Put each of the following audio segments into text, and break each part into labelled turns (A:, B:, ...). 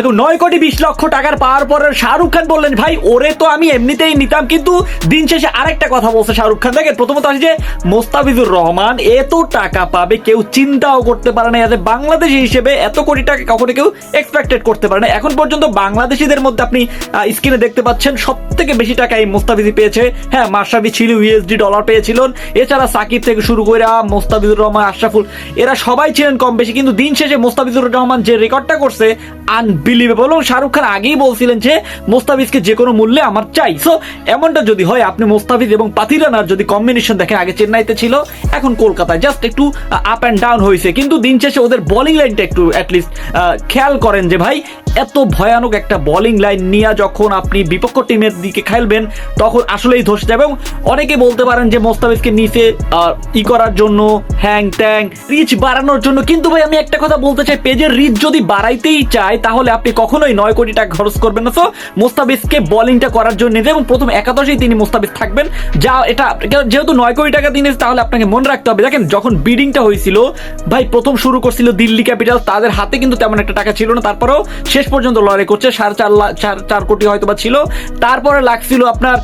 A: নয় কোটি বিশ লক্ষ টাকার পাওয়ার পরে শাহরুখ খান বললেন, ভাই, ওরে তো আমি এমনিতেই নিতাম, কিন্তু দিন শেষে আরেকটা কথা বলছে শাহরুখ খান। দেখেন, প্রথমত আছে যে, মোস্তাফিজুর রহমান এত টাকা পাবে, কেউ চিন্তাও করতে পারে না। যাতে বাংলাদেশি হিসেবে এত কোটি টাকা কখনো কেউ এক্সপেক্টেড করতে পারে না। এখন পর্যন্ত বাংলাদেশিদের মধ্যে আপনি স্ক্রিনে দেখতে পাচ্ছেন সব থেকে বেশি টাকা এই মোস্তাফিজি পেয়েছে। হ্যাঁ মাসাবি ছিল ইউএসডি ডলার পেয়েছিলেন এছাড়া সাকিব থেকে শুরু করে মোস্তাফিজুর রহমান, আশরাফুল, এরা সবাই ছিলেন কম বেশি, কিন্তু দিন শেষে মোস্তাফিজুর রহমান যে রেকর্ডটা করছে আনবিলিভেবল এবং শাহরুখ খান আগেই বলছিলেন যে মোস্তাফিজকে যে কোনো মূল্যে আমার চাই। সো এমনটা যদি হয়, আপনি মোস্তাফিজ এবং পাতিরানার যদি কম্বিনেশন দেখেন, আগে চেন্নাইতে ছিল, এখন কলকাতায়। জাস্ট একটু আপ অ্যান্ড ডাউন হয়েছে। কিন্তু দিন শেষে ওদের বলিং লাইনটা একটু অ্যাটলিস্ট খেয়াল করেন যে ভাই এত ভয়ানক একটা বোলিং লাইন নিয়ে যখন আপনি বিপক্ষ টিমের দিকে খেলবেন, তখন আসলেই ধসে যাবে এবং অনেকে বলতে পারেন যে মোস্তাফিজকে নিচে ই করার জন্য হ্যাং ট্যাং রিচ বাড়ানোর জন্য। কিন্তু ভাই, আমি একটা কথা বলতে চাই পেজের রিচ যদি বাড়াইতেই চায়, তাহলে আপনি কখনোই নয় কোটি টাকা খরচ করবেন না। তো মোস্তাফিজকে বোলিংটা করার জন্য এবং প্রথম একাদশেই তিনি মোস্তাফিজ থাকবেন। যা এটা যেহেতু নয় কোটি টাকা দিনে তাহলে আপনাকে মনে রাখতে হবে, দেখেন যখন বিডিংটা হয়েছিল, ভাই, প্রথম শুরু করছিল দিল্লি ক্যাপিটাল তাদের হাতে কিন্তু তেমন একটা টাকা ছিল না। তারপরেও শেষ পর্যন্ত লড়াই করছে সাড়ে চার চার কোটি হয়তো বা ছিল। তারপরে লাগছিল আপনার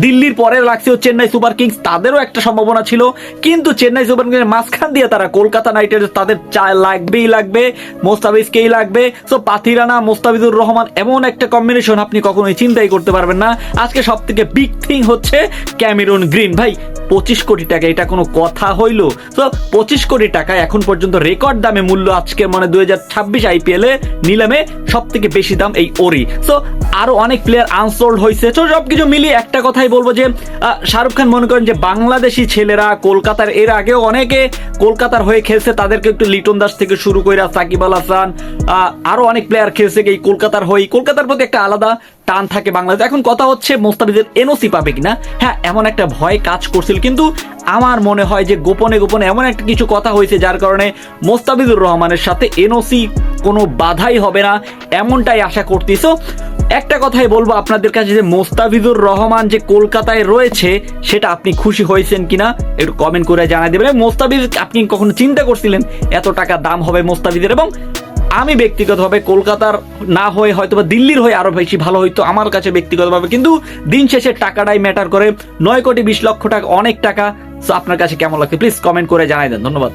A: দিল্লির পরে লাগছিল চেন্নাই সুপার কিংস, তাদেরও একটা সম্ভাবনা ছিল। কিন্তু চেন্নাই সুপার কিংসের মাঝখান দিয়ে তারা কলকাতা নাইট রাইডার্স তাদের চা- লাগবেই লাগবে, মোস্তাফিজকেই লাগবে। সো পাথিরানা মোস্তাফিজুর রহমান, এমন একটা কম্বিনেশন আপনি কখনোই চিন্তাই করতে পারবেন না। আজকে সব থেকে বিগ থিং হচ্ছে ক্যামেরুন গ্রিন। ভাই, পঁচিশ কোটি টাকা, এটা কোনো কথা হইল? তো পঁচিশ কোটি টাকা এখন পর্যন্ত রেকর্ড দামে মূল্য আজকে মানে দুই হাজার ছাব্বিশ আইপিএল নিলামে সব থেকে বেশি দাম এই ওরি। সো আরও অনেক প্লেয়ার আনসোল্ড হয়েছে তো সবকিছু মিলিয়ে একটা কথাই বলব যে শাহরুখ খান মনে করেন যে বাংলাদেশি ছেলেরা কলকাতার এর আগেও অনেকে কলকাতার হয়ে খেলছে তাদেরকে একটু লিটন দাস থেকে শুরু করে সাকিব আল হাসান আহ, আরও অনেক প্লেয়ার খেলছে এই কলকাতার হয়ে কলকাতার প্রতি একটা আলাদা টান থাকে বাংলাদেশ। এখন কথা হচ্ছে মোস্তাফিজের এনওসি পাবে কিনা? হ্যাঁ এমন একটা ভয় কাজ করছিল কিন্তু আমার মনে হয় যে গোপনে গোপনে এমন একটা কিছু কথা হয়েছে যার কারণে মোস্তাফিজুর রহমানের সাথে এনওসি কোনো বাধাই হবে না এমনটাই আশা করতেছো। একটা কথাই বলব আপনাদের কাছে, যে মোস্তাফিজুর রহমান যে কলকাতায় রয়েছে, সেটা আপনি খুশি হয়েছেন কিনা, একটু কমেন্ট করে জানাই দেবেন। মোস্তাফিজ, আপনি কখনো চিন্তা করছিলেন এত টাকা দাম হবে মোস্তাফিজের? এবং আমি ব্যক্তিগতভাবে কলকাতার না হয়ে হয়তো বা দিল্লির হয়ে আরও বেশি ভালো হইতো আমার কাছে ব্যক্তিগতভাবে, কিন্তু দিন শেষে টাকাটাই ম্যাটার করে। নয় কোটি বিশ লক্ষ টাকা, অনেক টাকা। তো আপনার কাছে কেমন লাগছে? প্লিজ কমেন্ট করে জানাই দেন। ধন্যবাদ।